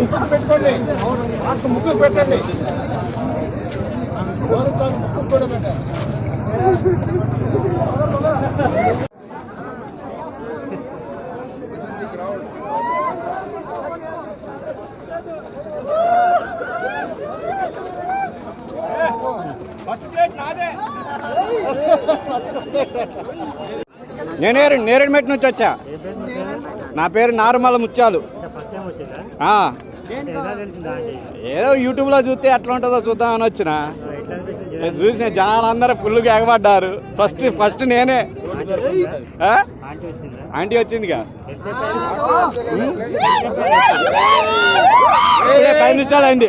ముక్కు పెట్టుకోండి. మాస్క్ ముక్కు పెట్టండి ముక్కు కూడా పెట్టండి నేను నేరేడు నేరేడుమెట్ నుంచి వచ్చా? నా పేరు నారుమల ముత్యాలు. ఏదో యూట్యూబ్లో చూస్తే ఎట్లా ఉంటుందో చూద్దామని వచ్చిన. చూసిన జనాలు అందరూ ఫుల్గా ఎగబడ్డారు. ఫస్ట్ ఫస్ట్ నేనే? ఆంటీ వచ్చిందా? ఆంటీ వచ్చిందిగా. పది నిమిషాలు అయింది.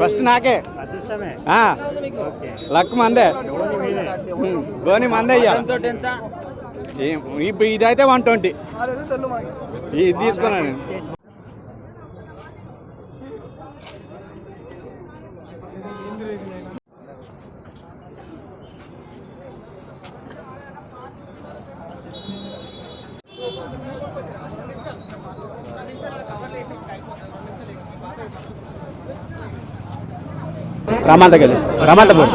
ఫస్ట్ నాకే. లక్ మందే. గోని మందే ఇప్పుడు ఇదైతే వన్ ట్వంటీ. ఇది తీసుకున్నాను రమంతకెళ్ళి రమంతపూర్.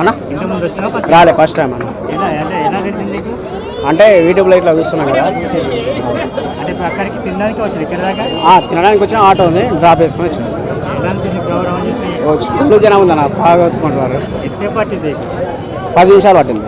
అన్న? రాలే ఫస్ట్ టైం అన్న. అంటే యూట్యూబ్లో ఇట్లా చూస్తున్నాం కదా. తినడానికి వచ్చిన ఆటో ఉంది డ్రాప్ వేసుకొని వచ్చిన. ఫుల్ జనం ఉందన్న బాగా వచ్చుకుంటున్నారు పది నిమిషాలు పట్టింది.